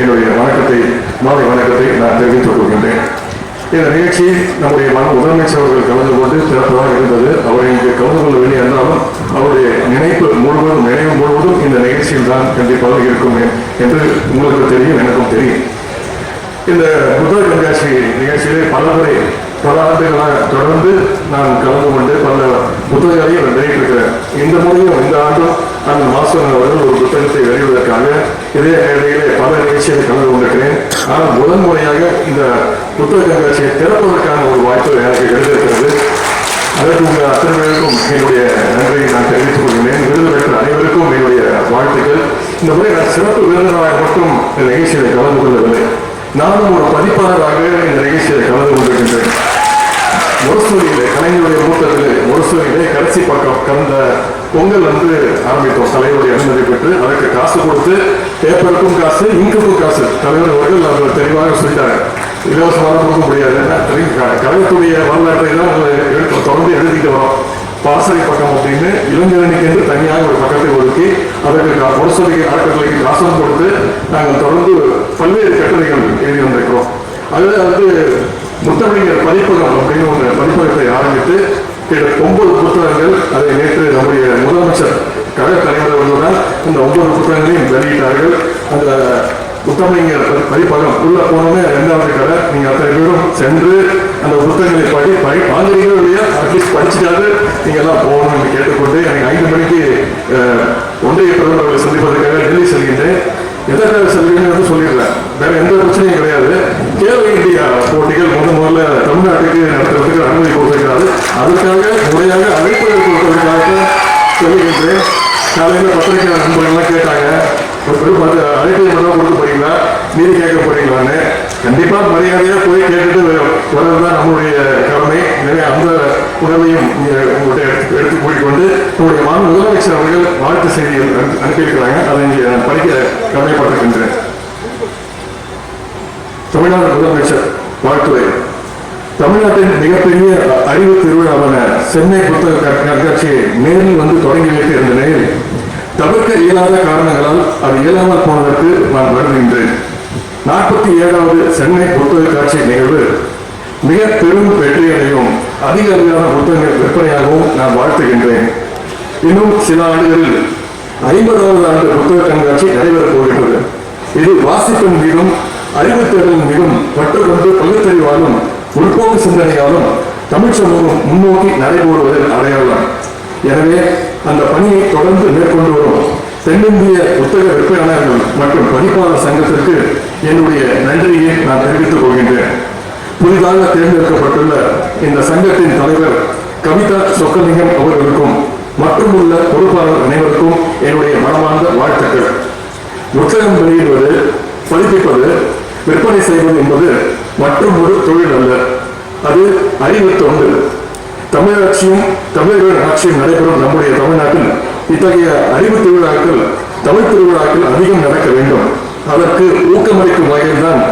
என்னுடைய வணக்கத்தை மாலை வணக்கத்தை நான் தெரிவித்துக் கொள்கின்றேன். இந்த நிகழ்ச்சி நம்முடைய மன முதலமைச்சர் அவர்கள் கலந்து கொண்டு சிறப்பாக இருந்தது. அவரை இங்கு கலந்து கொள்ளவில்லை என்றாலும் அவருடைய நினைப்பு முழுவதும் நினைவு முழுவதும் இந்த நிகழ்ச்சியில் தான் கண்டிப்பாக இருக்கும் என்று உங்களுக்கு தெரியும் எனக்கும் தெரியும். இந்த புத்தக கண்காட்சி நிகழ்ச்சியிலே பல முறை பல ஆண்டுகளாக தொடர்ந்து நான் கலந்து கொண்டு பல புத்தகங்களையும் வெளியிட்டிருக்கிறேன். இந்த முறையும் இந்த ஆண்டும் அந்த மாஸ்டர் அவர்கள் ஒரு புத்தகத்தை வெளியிடுவதற்காக இதே வேளையிலே பல நிகழ்ச்சிகளை கலந்து கொண்டிருக்கிறேன். ஆனால் முதன் முறையாக இந்த புத்தக கண்காட்சியை திறப்பதற்கான ஒரு வாய்ப்பு எனக்கு கிடைத்திருக்கிறது. அதற்கு உங்கள் அத்தனை பேருக்கும் என்னுடைய நன்றியை நான் தெரிவித்துக் கொள்கிறேன். விருது பெற்ற அனைவருக்கும் என்னுடைய வாழ்த்துக்கள். இந்த முறை நான் சிறப்பு விருந்தினராக மட்டும் இந்த நிகழ்ச்சியில் கலந்து கொள்ளவில்லை. நானும் ஒரு பதிப்பாளராக இந்த நிகழ்ச்சியில் கலந்து கொண்டிருக்கின்றேன். முரசூரியிலே கலைஞருடைய மூத்தத்தில் முரசூரியிலே கடைசி பக்கம் கடந்த பொங்கல் வந்து ஆரம்பித்தோம். தலைவருடைய அனுமதி பெற்று அதற்கு காசு கொடுத்து பேப்பருக்கும் காசு இங்குக்கும் காசு. தலைவர் அவர்கள் அவர் தெளிவாக சொல்லிட்டாங்க. இலவசமாக கொடுக்க முடியாது. கழகத்துடைய வரலாற்றை தான் தொடர்ந்து எழுதிட்டு வரோம். பாசறை பக்கம் அப்படின்னு இளைஞரணிக்கு என்று தனியாக ஒரு பக்கத்தை ஒதுக்கி அதற்கு கா- முரசொலிக்கு அறக்கட்டளைக்கு காசும் கொடுத்து நாங்கள் தொடர்ந்து பல்வேறு கட்டுரைகள் எழுதி வந்திருக்கிறோம். அதில் வந்து முத்தமிழர் பதிப்பகம் அப்படின்னு ஒரு பதிப்பகத்தை ஆரம்பித்து கிட்டத்தட்ட ஒன்பது புத்தகங்கள் அதை நேற்று நம்முடைய முதலமைச்சர் கழக தலைவர் அவர்களுடன் இந்த ஒன்பது புத்தகங்களையும் வெளியிட்டார்கள். அந்த புத்தகங்கள் பதிப்பகம் உள்ள போனோமே ரெண்டாவது கடை நீங்க அத்தனை பேரும் சென்று அந்த புத்தகங்களை படி படி வாங்குறீங்களோ இல்லையா அட்லீஸ்ட் படிச்சுட்டாவது நீங்க எல்லாம் போகணும் என்று கேட்டுக்கொண்டு எனக்கு ஐந்து மணிக்கு ஒன்றிய பிரதமர் அவர்களை சந்திப்பதற்காக டெல்லி செல்கின்றேன். எதற்காக செல்கிறேன்னு வந்து சொல்லிடுறேன். வேற எந்த பிரச்சனையும் கிடையாது. கேலோ இந்தியா போட்டிகள் முத முதல்ல தமிழ்நாட்டுக்கு நடத்துறதுக்கு அனுமதி கொடுத்திருக்காரு அதுக்காக முறையாக அழைப்புகள் கொடுத்ததுக்காக சொல்லுகின்றேன். காலையில் பத்திரிகை நண்பர்கள்லாம் கேட்டாங்க. ஒரு அழைப்பு மட்டும் கொடுக்க போறீங்களா? நீதி கேட்க போறீங்களான்னு. கண்டிப்பா மரியாதையா போய் கேட்டுட்டு வரதுதான் நம்மளுடைய கடமை. எனவே அந்த உணர்வையும் இங்க உங்கள்கிட்ட எடுத்து கூட்டிக்கொண்டு நம்முடைய மாநில முதலமைச்சர் அவர்கள் வாழ்த்து செய்திகள் அனு- அனுப்பியிருக்கிறாங்க. அதை இங்கே படிக்க கடமைப்பட்டிருக்கின்றேன். தமிழ்நாடு முதலமைச்சர் வாழ்த்துவேன் தமிழ்நாட்டின் மிகப்பெரிய அறிவு திருவிழாவான சென்னை புத்தக கண்காட்சியை நேரில் வந்து தொடங்கி வைக்க இருந்த நிலையில் தவிர்க்க இயலாத காரணங்களால் அது இயலாமல் போனதற்கு நான் வருகின்றேன் நாற்பத்தி ஏழாவது சென்னை புத்தக காட்சி நிகழ்வு மிக பெரும் வெற்றியடையும் அதிக அளவிலான புத்தகங்கள் விற்பனையாகவும் நான் வாழ்த்துகின்றேன். இன்னும் சில ஆண்டுகளில் ஐம்பதாவது ஆண்டு புத்தக கண்காட்சி நடைபெறப் போகின்றது. இது வாசிப்பின் மீதும் அறிவுத்திறன் மிகவும் பற்றுக்கொண்டு பகுத்தறிவாலும் உட்போக்கு சிந்தனையாலும் தமிழ் சமூகம் முன்னோக்கி நடைபோடுவதன் அடையாளம். எனவே அந்த பணியை தொடர்ந்து மேற்கொண்டு வரும் தென்னிந்திய புத்தக விற்பனையாளர்கள் மற்றும் பதிப்பாளர் சங்கத்திற்கு என்னுடைய நன்றியை நான் தெரிவித்துக் கொள்கின்றேன். புதிதாக தேர்ந்தெடுக்கப்பட்டுள்ள இந்த சங்கத்தின் தலைவர் கவிதா சொக்கலிங்கம் அவர்களுக்கும் மற்றும் உள்ள பொறுப்பாளர் அனைவருக்கும் என்னுடைய மனமார்ந்த வாழ்த்துக்கள். புத்தகம் வெளியிடுவது பதிப்பிப்பது விற்பனை செய்வது என்பது மற்றும் ஒரு தொழில் அல்ல. அது அறிவு தொண்டு. தமிழாட்சியும் தமிழர்களின் ஆட்சியும் நடைபெறும் நம்முடைய தமிழ்நாட்டில் இத்தகைய அறிவு திருவிழாக்கள் தமிழ் திருவிழாக்கள் அதிகம் நடக்க வேண்டும். அதற்கு ஊக்கமளிக்கும் வகையில்தான்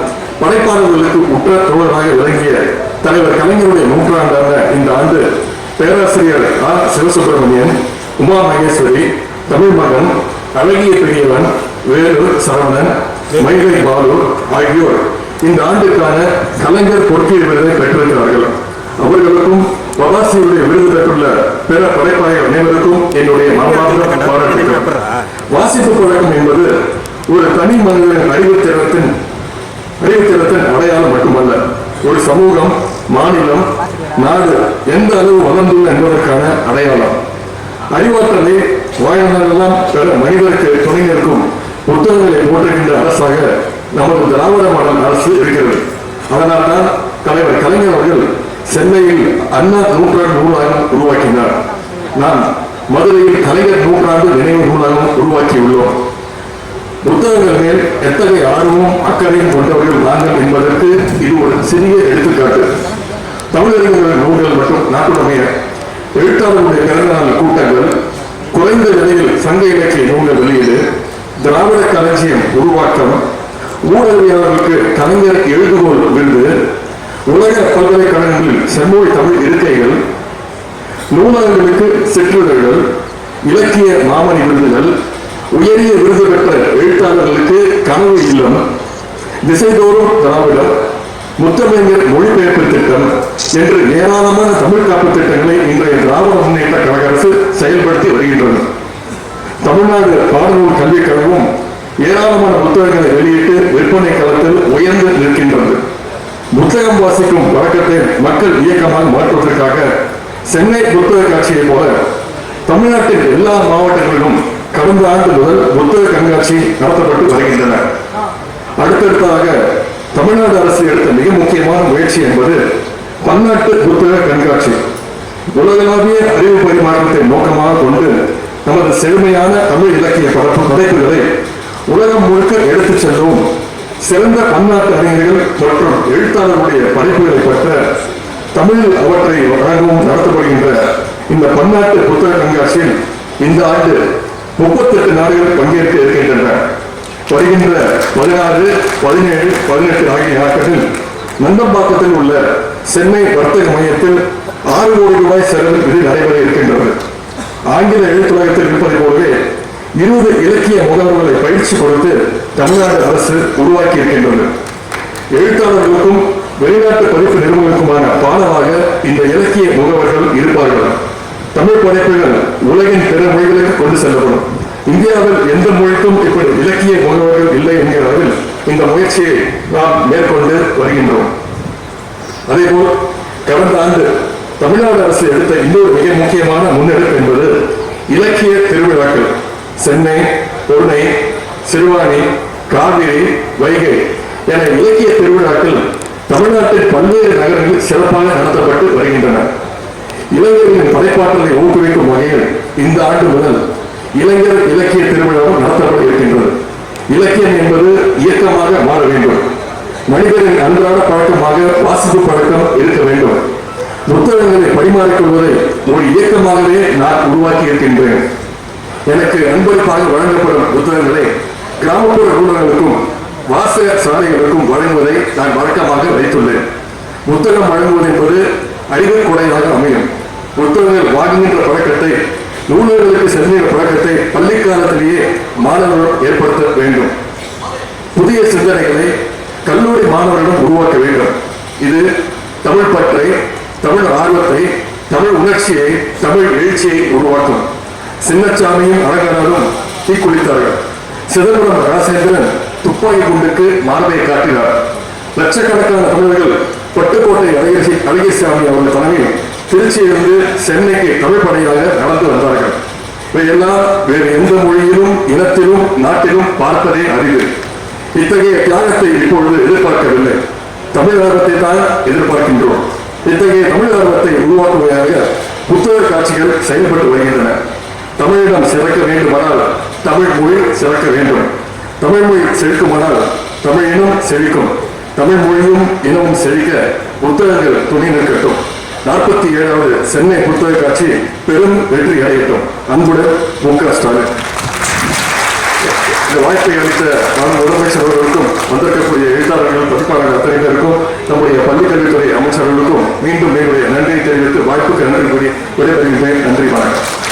படைப்பாளர்களுக்கு உற்ற தோழராக விளங்கிய தலைவர் கலைஞருடைய நூற்றாண்டான இந்த ஆண்டு பேராசிரியர் ஆர் சிவசுப்பிரமணியன் உமா மகேஸ்வரி தமிழ் மகன் அழகிய பெரியவன் வேலு சரவணன் மயிலை பாலு ஆகியோர் இந்த ஆண்டுக்கான கலைஞர் பொற்கீழ் விருதை பெற்றிருக்கிறார்கள். அவர்களுக்கும் வபாசியுடைய விருது பெற்றுள்ள பிற படைப்பாளர்கள் அனைவருக்கும் என்னுடைய மனமார்ந்த பாராட்டுகள் வாசிப்பு பழக்கம் என்பது ஒரு தனி மனிதனின் அறிவுத்திறத்தின் அறிவுத்திறத்தின் அடையாளம் மட்டுமல்ல ஒரு சமூகம் மாநிலம் நாடு எந்த அளவு வளர்ந்துள்ள என்பதற்கான அடையாளம். அறிவாற்றலை வாழ்நாளெல்லாம் பெற மனிதருக்கு துணை நிற்கும் புத்தகங்களை போற்றுகின்ற அரசாக நமது திராவிட மாடல் அரசு இருக்கிறது. அதனால்தான் தலைவர் கலைஞர் அவர்கள் சென்னையில் அண்ணா நூற்றாண்டு நூலகம் உருவாக்கினார். நாம் மதுரையில் கலைஞர் நூற்றாண்டு நினைவு நூலகம் உருவாக்கியுள்ளோம். புத்தகங்கள் மேல் எத்தகைய ஆர்வமும் அக்கறையும் கொண்டவர்கள் நாங்கள் என்பதற்கு இது ஒரு சிறிய எடுத்துக்காட்டு. தமிழறிஞர்கள் நூல்கள் மற்றும் நாட்டுடைய எழுத்தாளர்களுடைய பிறந்தநாள் கூட்டங்கள் குறைந்த விலையில் சங்க இலக்கிய நூல்கள் வெளியீடு. திராவிட களஞ்சியம் உருவாக்கம் ஊடகவியலாளர்களுக்கு கலைஞர் எழுதுகோள் விருது உலக பல்கலைக்கழகங்களில் செம்மொழி தமிழ் இருக்கைகள் நூலகங்களுக்கு சிற்றுதழ்கள் இலக்கிய மாமணி விருதுகள் உயரிய விருது பெற்ற எழுத்தாளர்களுக்கு கனவு இல்லம் திசைதோறும் திராவிடம் முத்தமிழர் மொழிபெயர்ப்பு திட்டம் என்று ஏராளமான தமிழ் காப்பு திட்டங்களை இன்றைய திராவிட முன்னேற்ற கழக அரசு செயல்படுத்தி வருகின்றன தமிழ்நாடு பாடநூல் கல்விக் கழகம் ஏராளமான புத்தகங்களை வெளியிட்டு விற்பனை களத்தில் உயர்ந்து நிற்கின்றது. புத்தகம் வாசிக்கும் வழக்கத்தை மக்கள் இயக்கமாக மாற்றுவதற்காக சென்னை புத்தக காட்சியை போல தமிழ்நாட்டின் எல்லா மாவட்டங்களிலும் கடந்த ஆண்டு முதல் புத்தக கண்காட்சி நடத்தப்பட்டு வருகின்றன. அடுத்தடுத்ததாக தமிழ்நாடு அரசு எடுத்த மிக முக்கியமான முயற்சி என்பது பன்னாட்டு புத்தக கண்காட்சி. உலகளாவிய அறிவு பரிமாற்றத்தை நோக்கமாக கொண்டு நமது செழுமையான தமிழ் இலக்கிய பரப்பு படைப்புகளை உலகம் முழுக்க எடுத்துச் செல்லவும் சிறந்த பன்னாட்டு அறிஞர்கள் மற்றும் எழுத்தாளர்களுடைய படைப்புகளை பற்ற தமிழில் அவற்றை வழங்கவும் நடத்தப்படுகின்ற இந்த பன்னாட்டு புத்தக கண்காட்சியில் இந்த ஆண்டு முப்பத்தெட்டு நாடுகள் பங்கேற்க இருக்கின்றன. வருகின்ற பதினாறு பதினேழு பதினெட்டு ஆகிய நாட்களில் நந்தம்பாக்கத்தில் உள்ள சென்னை வர்த்தக மையத்தில் ஆறு கோடி ரூபாய் செலவில் இது நடைபெற இருக்கின்றது. ஆங்கில எழுத்துலகத்தில் இருப்பதை போலவே இருபது இலக்கிய முகவர்களை பயிற்சி கொடுத்து தமிழ்நாடு அரசு உருவாக்கி இருக்கின்றது எழுத்தாளர்களுக்கும் வெளிநாட்டு பதிப்பு நிறுவனங்களுக்குமான பாலமாக இந்த இலக்கிய முகவர்கள் இருப்பார்கள். தமிழ் படைப்புகள் உலகின் பிற மொழிகளுக்கு கொண்டு செல்லப்படும். இந்தியாவில் எந்த மொழிக்கும் இப்படி இலக்கிய முகவர்கள் இல்லை என்கிற அளவில் இந்த முயற்சியை நாம் மேற்கொண்டு வருகின்றோம். அதேபோல் கடந்த ஆண்டு தமிழ்நாடு அரசு எடுத்த இன்னொரு மிக முக்கியமான முன்னெடுப்பு என்பது இலக்கிய திருவிழாக்கள். சென்னை பொருணை சிறுவாணி காவிரி வைகை என இலக்கிய திருவிழாக்கள் தமிழ்நாட்டின் பல்வேறு நகரங்களில் சிறப்பாக நடத்தப்பட்டு வருகின்றன. இளைஞர்களின் படைப்பாற்றலை ஊக்குவிக்கும் வகையில் இந்த ஆண்டு முதல் இளைஞர் இலக்கிய திருவிழாவும் நடத்தப்பட இருக்கின்றது. இலக்கியம் என்பது இயக்கமாக மாற வேண்டும். மனிதரின் அன்றாட பழக்கமாக வாசிப்பு பழக்கம் இருக்க வேண்டும். புத்தகங்களை பரிமாறிக்கொள்வதை ஒரு இயக்கமாகவே நான் உருவாக்கி இருக்கின்றேன் எனக்கு அன்பளிப்பாக வழங்கப்படும் புத்தகங்களை கிராமப்புற நூலகங்களுக்கும் வாசக சாலைகளுக்கும் வழங்குவதை நான் வழக்கமாக வைத்துள்ளேன். புத்தகம் வழங்குவது என்பது அறிவு கொடையாக அமையும். புத்தகங்கள் வாங்குகின்ற பழக்கத்தை நூலகங்களுக்கு செல்கின்ற பழக்கத்தை பள்ளி காலத்திலேயே மாணவர்கள் ஏற்படுத்த வேண்டும். புதிய சிந்தனைகளை கல்லூரி மாணவர்களிடம் உருவாக்க வேண்டும். இது தமிழ் பற்றை தமிழ் ஆர்வத்தை தமிழ் உணர்ச்சியை தமிழ் எழுச்சியை உருவாக்கும். சின்னச்சாமியும் அழகனாலும் தீக்குளித்தார்கள். சிதம்பரம் ராசேந்திரன் துப்பாக்கி குண்டுக்கு மார்பை காட்டினார். லட்சக்கணக்கான தமிழர்கள் பட்டுக்கோட்டை அழகி அழகிசாமி அவர்கள் தலைமையில் திருச்சியிலிருந்து சென்னைக்கு தமிழ் படையாக நடந்து வந்தார்கள். இவையெல்லாம் வேறு எந்த மொழியிலும் இனத்திலும் நாட்டிலும் பார்ப்பதே அறிவு இத்தகைய தியாகத்தை இப்பொழுது எதிர்பார்க்கவில்லை. தமிழ் ஆர்வத்தை தான் எதிர்பார்க்கின்றோம். இத்தகைய தமிழ் ஆர்வத்தை உருவாக்குவதாக புத்தக காட்சிகள் செயல்பட்டு வருகின்றன. தமிழிடம் சிறக்க வேண்டுமானால் தமிழ் மொழி சிறக்க வேண்டும். தமிழ் மொழி செழிக்குமானால் தமிழ் இனம் செழிக்கும். தமிழ் மொழியும் இனமும் செழிக்க புத்தகங்கள் துணை நிற்கட்டும். நாற்பத்தி ஏழாவது சென்னை புத்தக காட்சி பெரும் வெற்றி அடையட்டும். அன்புடன் மு க ஸ்டாலின். இந்த வாய்ப்பை அளித்த மாநில முதலமைச்சர் அவர்களுக்கும் வந்திருக்கக்கூடிய எழுத்தாளர்கள் பதிப்பாளர்கள் அத்தனைக்கும் நம்முடைய பள்ளிக்கல்வித்துறை அமைச்சர்களுக்கும் மீண்டும் என்னுடைய நன்றியை தெரிவித்து வாய்ப்புக்கு நன்றி கூறி விடைபெறுகின்றேன் நன்றி வணக்கம்.